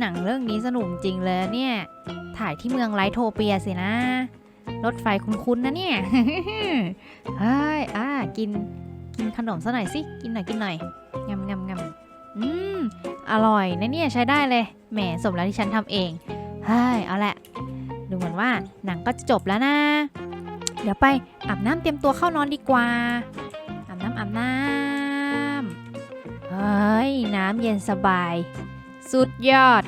หนังเรื่องนี้สนุกจริงเลยเนี่ย ถ่ายที่เมืองไลโทเปียสินะ รถไฟคุ้นๆนะเนี่ยเฮ้ยอ่ากินกินขนมซะหน่อยสิ กินหน่อยกินหน่อยงำงำงำอืม อร่อยนะเนี่ยใช้ได้เลย แหมสมแล้วที่ฉันทำเอง เฮ้ย เอาแหละดูเหมือนว่าหนังก็จะจบแล้วนะ เดี๋ยวไปอาบน้ำเตรียมตัวเข้านอนดีกว่า อาบน้ำอาบน้ำเฮ้ย น้ำเย็นสบาย สุดยอด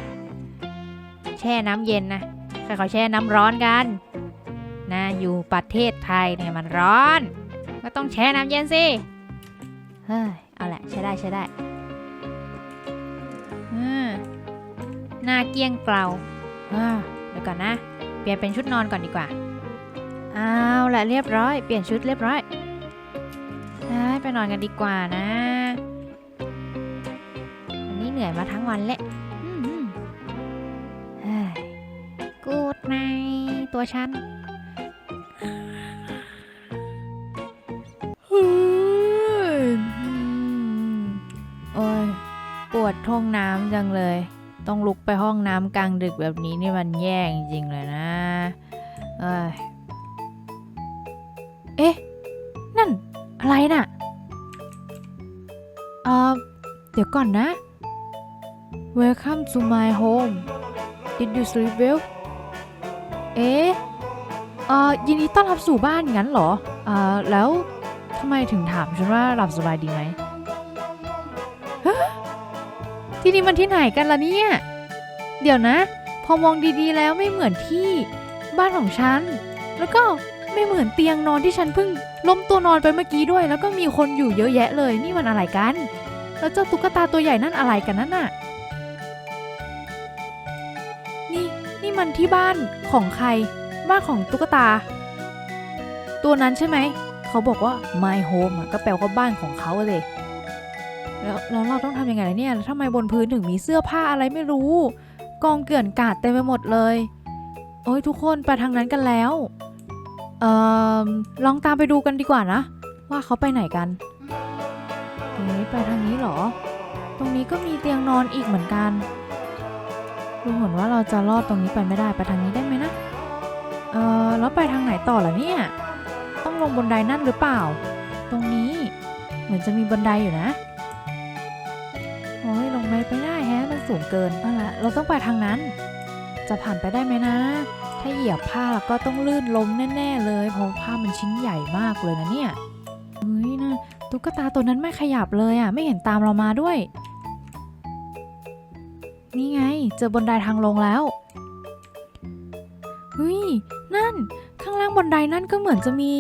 แช่น้ำเย็นนะใครเขาแช่น้ำร้อนกัน นะอยู่ประเทศไทยเนี่ยมันร้อน ก็ต้องแช่น้ำเย็นสิ เฮ้ย เอาแหละ ใช้ได้ใช้ได้หน้าเกี้ยงเกลาอ่าเดี๋ยวก่อนนะ เปลี่ยนเป็นชุดนอนก่อนดีกว่าเอาละเรียบร้อย เปลี่ยนชุดเรียบร้อยได้ไปนอนกันดีกว่านะ วันนี้เหนื่อยมาทั้งวันแหละ ฉันโอ้ยปวดท้องน้ำจังเลย ต้องลุกไปห้องน้ำกลางดึกแบบนี้นี่มันแย่จริงๆเลยนะเอ้ยเอ๊ะ นั่นอะไรน่ะ เอ่อเดี๋ยวก่อนนะ Welcome to my home Did you sleep well เอ๊ะเอ่อยินดีต้อนรับสู่บ้านงั้นเหรอเอ่อแล้วทำไมถึงถามฉันว่าหลับสบายดีไหมที่นี่มันที่ไหนกันล่ะเนี่ย เดี๋ยวนะ พอมองดีๆแล้วไม่เหมือนที่บ้านของฉัน แล้วก็ไม่เหมือนเตียงนอนที่ฉันเพิ่งล้มตัวนอนไปเมื่อกี้ด้วย แล้วก็มีคนอยู่เยอะแยะเลย นี่มันอะไรกัน แล้วเจ้าตุ๊กตาตัวใหญ่นั่นอะไรกันนั่นน่ะ มันที่บ้านของใคร บ้านของตุ๊กตา ตัวนั้นใช่ไหม เขาบอกว่า my home ก็แปลว่าบ้านของเขาเลย แล้วแล้วเราต้องทำยังไงล่ะเนี่ยทำไมบนพื้นถึงมีเสื้อผ้าอะไรไม่รู้ กองเกลื่อนกาดเต็มไปหมดเลย โอ้ยทุกคนไปทางนั้นกันแล้ว เอ่อ ลองตามไปดูกันดีกว่านะ ว่าเขาไปไหนกันเอ๊ะไปทางนี้เหรอ ตรงนี้ก็มีเตียงนอนอีกเหมือนกัน ดูเหมือนว่าเราจะลอดตรงนี้ไปไม่ได้ไปทางนี้ได้ไหมนะ เอ่อแล้วไปทางไหนต่อล่ะเนี่ย ต้องลงบนไดนั่นหรือเปล่า ตรงนี้เหมือนจะมีบันไดอยู่นะ โอ้ยลงไปไปได้แฮะมันสูงเกินเอาละเราต้องไปทางนั้น จะผ่านไปได้ไหมนะ ถ้าเหยียบผ้าแล้วก็ต้องลื่นล้มแน่ๆเลยเพราะผ้ามันชิ้นใหญ่มากเลยนะเนี่ยเฮ้ยนะตุ๊กตาตัวนั้นไม่ขยับเลยอะ ไม่เห็นตามเรามาด้วย นี่ไง เจอบนไดทางลงแล้วเฮ้ยนั่น ข้างล่างบนไดนั่นก็เหมือนจะมี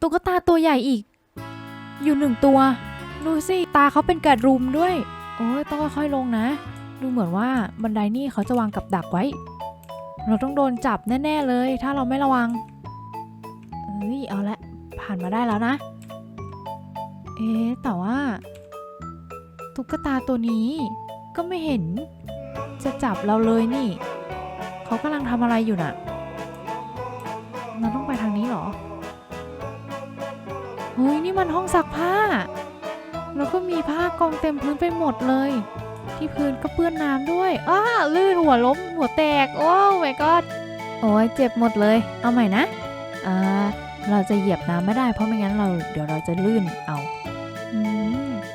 ตุ๊กตาตัวใหญ่อีก อยู่หนึ่งตัวดูสิตาเขาเป็นกระรุมด้วย โอ้ยต้องค่อยๆลงนะ ดูเหมือนว่าบันไดนี่เขาจะวางกับดักไว้ เราต้องโดนจับแน่ ๆเลย ถ้าเราไม่ระวังเอ้ยเอาละผ่านมาได้แล้วนะ เอ๊แต่ว่า ตุ๊กตาตัวนี้ ก็ไม่เห็น จะจับเราเลยนี่ เขากำลังทำอะไรอยู่น่ะ เราต้องไปทางนี้เหรอ เฮ้ย นี่มันห้องซักผ้า แล้วก็มีผ้ากองเต็มพื้นไปหมดเลย ที่พื้นก็เปื้อนน้ำด้วย อ้า ลื่นหัวล้ม หัวแตก โอ้ my god โอ้ยเจ็บหมดเลย เอาใหม่นะ อ่า เราจะเหยียบน้ำไม่ได้เพราะไม่งั้นเราเดี๋ยวเราจะลื่นเอาอื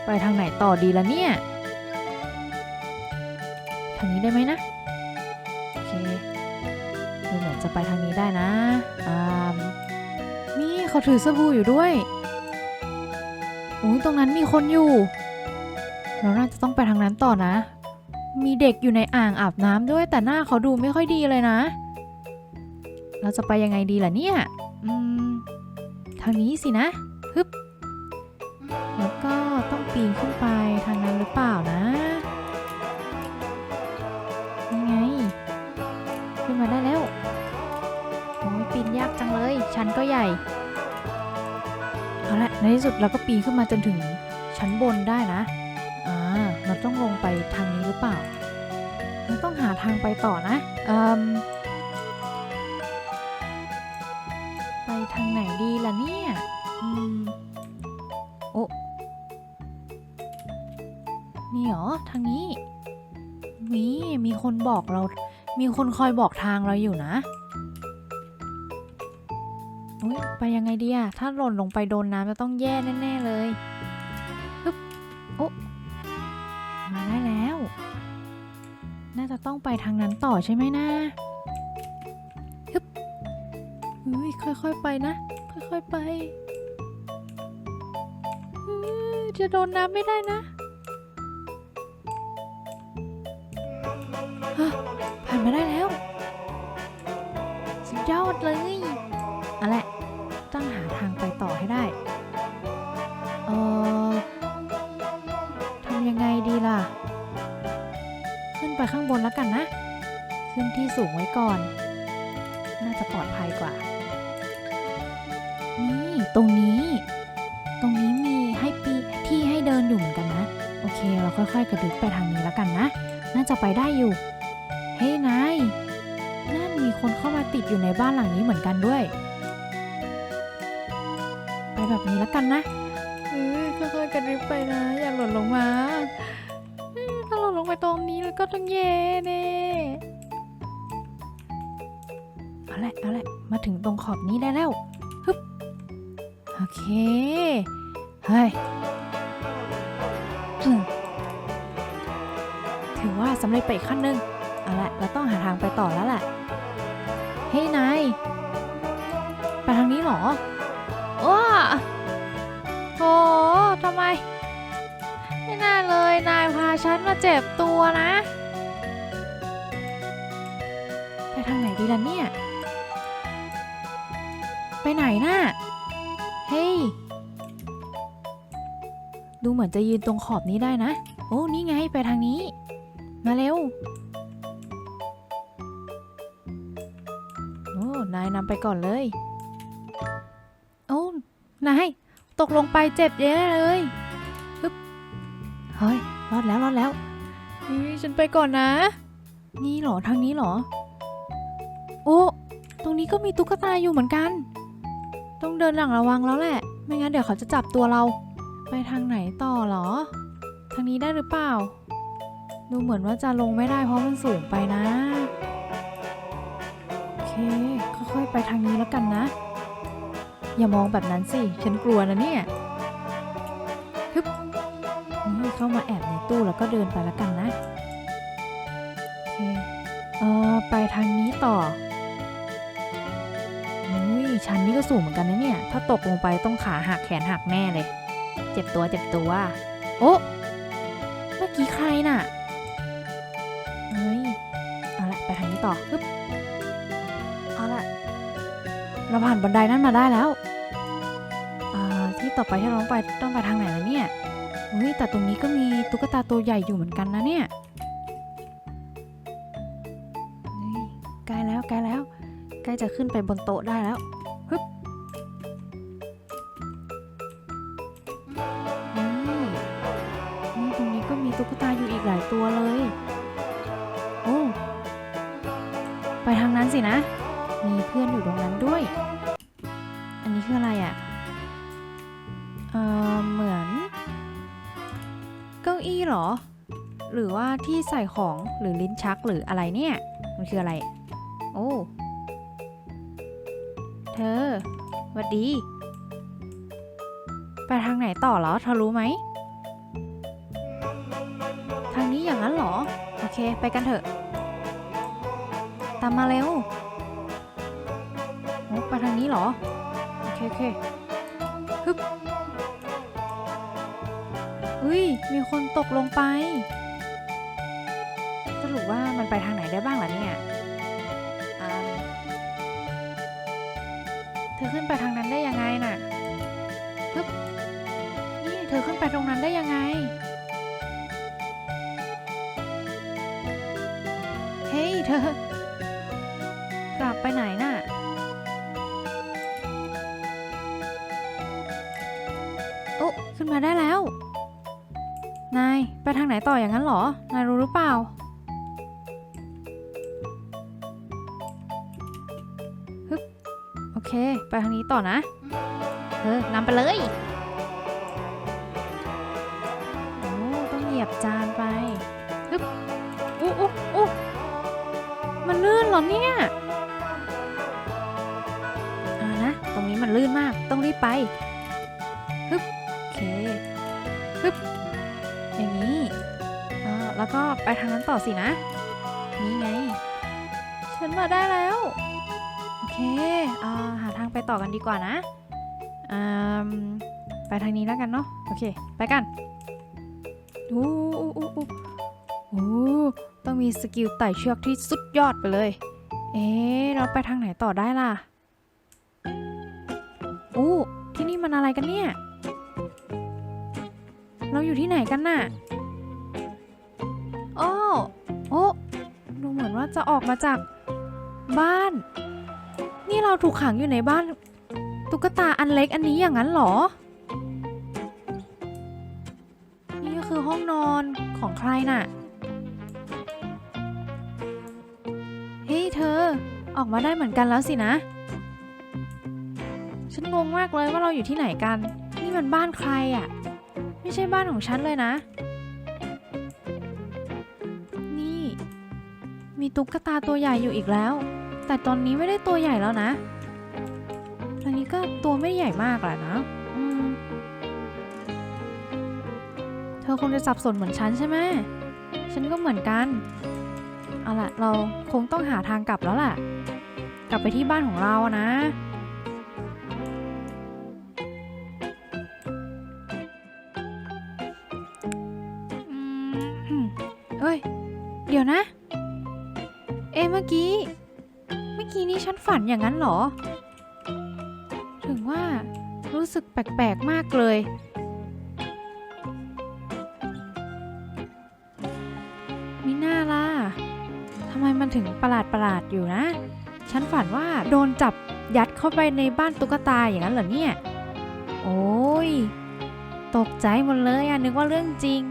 ไปทางไหนต่อดีละเนี่ยางนี้ได้ไหมนะ โอเคดูเหมือนจะไปทางนี้ได้นะอ่านี่เขาถือสบู่อยู่ด้วยโอ้ยตรงนั้นมีคนอยู่ เราน่าจะต้องไปทางนั้นต่อนะ มีเด็กอยู่ในอ่างอาบน้ำด้วย แต่หน้าเขาดูไม่ค่อยดีเลยนะ เราจะไปยังไงดีล่ะเนี่ยอืมทางนี้สินะ ฮึบ แล้วก็ต้องปีนขึ้นไปทางนั้นหรือเปล่านะ ปีนยากจังเลย ชั้นก็ใหญ่ เอาละในที่สุดเราก็ปีนขึ้นมาจนถึงชั้นบนได้นะ อ่า เราต้องลงไปทางนี้หรือเปล่า เราต้องหาทางไปต่อนะเอืมไปทางไหนดีล่ะเนี่ย อืม โอ้นี่เหรอ ทางนี้นี่มีคนบอกเรา มีคนคอยบอกทางเราอยู่นะ ไปยังไงดีอะถ้าหล่นลงไปโดนน้ำจะต้องแย่แน่ๆเลยฮึบโอ้มาได้แล้ว น่าจะต้องไปทางนั้นต่อใช่ไหมนะฮึบอุ้ยค่อยๆไปนะ ค่อยๆไปจะโดนน้ำไม่ได้นะฮะผ่านมาได้แล้ว สุดยอดเลย ขึ้นไปข้างบนแล้วกันนะ ขึ้นที่สูงไว้ก่อน น่าจะปลอดภัยกว่า นี่ตรงนี้ ตรงนี้มีให้ปีที่ให้เดินอยู่เหมือนกันนะ โอเคเราค่อยๆ กระดึบไปทางนี้แล้วกันนะ น่าจะไปได้อยู่ เฮ้ยนายนั่นมีคนเข้ามาติดอยู่ในบ้านหลังนี้เหมือนกันด้วย ไปแบบนี้แล้วกันนะเออค่อยๆกระดึบไปนะ อย่าหล่นลงมาาตรงนี้แล้วก็ต้องแย่แน่เอาละเอาละมาถึงตรงขอบนี้ได้แล้วฮึบโอเคเฮ้ยถือว่าสำเร็จไปอีกขั้นหนึ่งเอาละเราต้องหาทางไปต่อแล้วแหละเฮ้ยนายไปทางนี้เหรอว้าโหทำไม ไม่น่าเลย นายพาฉันมาเจ็บตัวนะ ไปทางไหนดีล่ะเนี่ย ไปไหนน่ะ เฮ้ย ดูเหมือนจะยืนตรงขอบนี้ได้นะ โอ้ นี่ไง ไปทางนี้ มาเร็ว โอ้ นายนำไปก่อนเลย โอ้ นาย ตกลงไปเจ็บเยอะเลย เฮ้ย รอดแล้วรอดแล้วเฮ้ยฉันไปก่อนนะ นี่เหรอทางนี้เหรอ โอ้ ตรงนี้ก็มีตุ๊กตาอยู่เหมือนกัน ต้องเดินหลังระวังแล้วแหละ ไม่งั้นเดี๋ยวเขาจะจับตัวเรา ไปทางไหนต่อเหรอ ทางนี้ได้หรือเปล่า ดูเหมือนว่าจะลงไม่ได้เพราะมันสูงไปนะ โอเค ค่อยๆไปทางนี้แล้วกันนะ อย่ามองแบบนั้นสิ ฉันกลัวนะเนี่ย ฮึบ นี่เข้ามาแอบในตู้แล้วก็เดินไปแล้วกันนะโอเคเออไปทางนี้ต่ออุ้ยชั้นนี้ก็สูงเหมือนกันนะเนี่ย ถ้าตกลงไปต้องขาหักแขนหักแน่เลย เจ็บตัวเจ็บตัว โอ้เมื่อกี้ใครน่ะเฮ้ยเอาละไปทางนี้ต่อฮึบเอาละเราผ่านบันไดนั่นมาได้แล้วอ่าที่ต่อไปที่เราต้องไปต้องไปทางไหนแล้วเนี่ย อุ้ยแต่ตรงนี้ก็มีตุ๊กตาตัวใหญ่อยู่เหมือนกันนะเนี่ยใกล้แล้วใกล้แล้ว ใกล้จะขึ้นไปบนโต๊ะได้แล้วฮึบนี่นี่ตรงนี้ก็มีตุ๊กตาอยู่อีกหลายตัวเลย โอ้ไปทางนั้นสินะ มีเพื่อนอยู่ตรงนั้นด้วย อันนี้คืออะไรอะ่ะ เออเหมือน อี้เหรอ หรือว่าที่ใส่ของหรือลิ้นชักหรืออะไรเนี่ย มันคืออะไร โอ้ เธอหวัดดี ไปทางไหนต่อเหรอ เธอรู้ไหม ทางนี้อย่างนั้นเหรอ โอเค ไปกันเถอะ ตามมาเร็ว โอ้ ไปทางนี้เหรอ โอเคโอเค อุ้ย มีคนตกลงไป สรุปว่ามันไปทางไหนได้บ้างล่ะเนี่ยเธอขึ้นไปทางนั้นได้ยังไงน่ะฮึบนี่เธอขึ้นไปตรงนั้นได้ยังไง เฮ้ยเธอ กลับไปไหนน่ะโอ้ขึ้นมาได้แล้ว นาย ไปทางไหนต่ออย่างนั้นเหรอ นายรู้หรือเปล่า ฮึบโอเค ไปทางนี้ต่อนะ เออนำไปเลย โอ้ ต้องเหยียบจานไปฮึบอุ๊โอ้โอ้มันลื่นเหรอเนี่ยอ่านะ ตรงนี้มันลื่นมาก ต้องรีบไป แล้วก็ไปทางนั้นต่อสินะ นี่ไง ฉันมาได้แล้ว โอเคอ่าหาทางไปต่อกันดีกว่านะอ่าไปทางนี้แล้วกันเนาะ โอเค ไปกันโอ้โอ้โอ้โอ้โอ้ต้องมีสกิลไต่เชือกที่สุดยอดไปเลย เอ๊ะเราไปทางไหนต่อได้ล่ะโอ้ที่นี่มันอะไรกันเนี่ย เราอยู่ที่ไหนกันน่ะ ว่าจะออกมาจากบ้าน นี่เราถูกขังอยู่ในบ้าน ตุ๊กตาอันเล็กอันนี้อย่างนั้นเหรอ นี่ก็คือห้องนอนของใครน่ะ เฮ้ยเธอ ออกมาได้เหมือนกันแล้วสินะ ฉันงงมากเลยว่าเราอยู่ที่ไหนกัน นี่มันบ้านใครอะ ไม่ใช่บ้านของฉันเลยนะ ตุ๊กตาตัวใหญ่อยู่อีกแล้ว แต่ตอนนี้ไม่ได้ตัวใหญ่แล้วนะตอนนี้ก็ตัวไม่ใหญ่มากแหละนะเธอคงจะสับสนเหมือนฉันใช่ไหมฉันก็เหมือนกัน เอาล่ะเราคงต้องหาทางกลับแล้วล่ะ กลับไปที่บ้านของเราอะนะเอ้ย เดี๋ยวนะ อย่างนั้นเหรอ ถึงว่ารู้สึกแปลกๆมากเลย มิน่าล่ะทำไมมันถึงประหลาดประหลาดๆอยู่นะ ฉันฝันว่าโดนจับยัดเข้าไปในบ้านตุ๊กตาอย่างนั้นเหรอเนี่ย โอ้ย ตกใจหมดเลยอะนึกว่าเรื่องจริง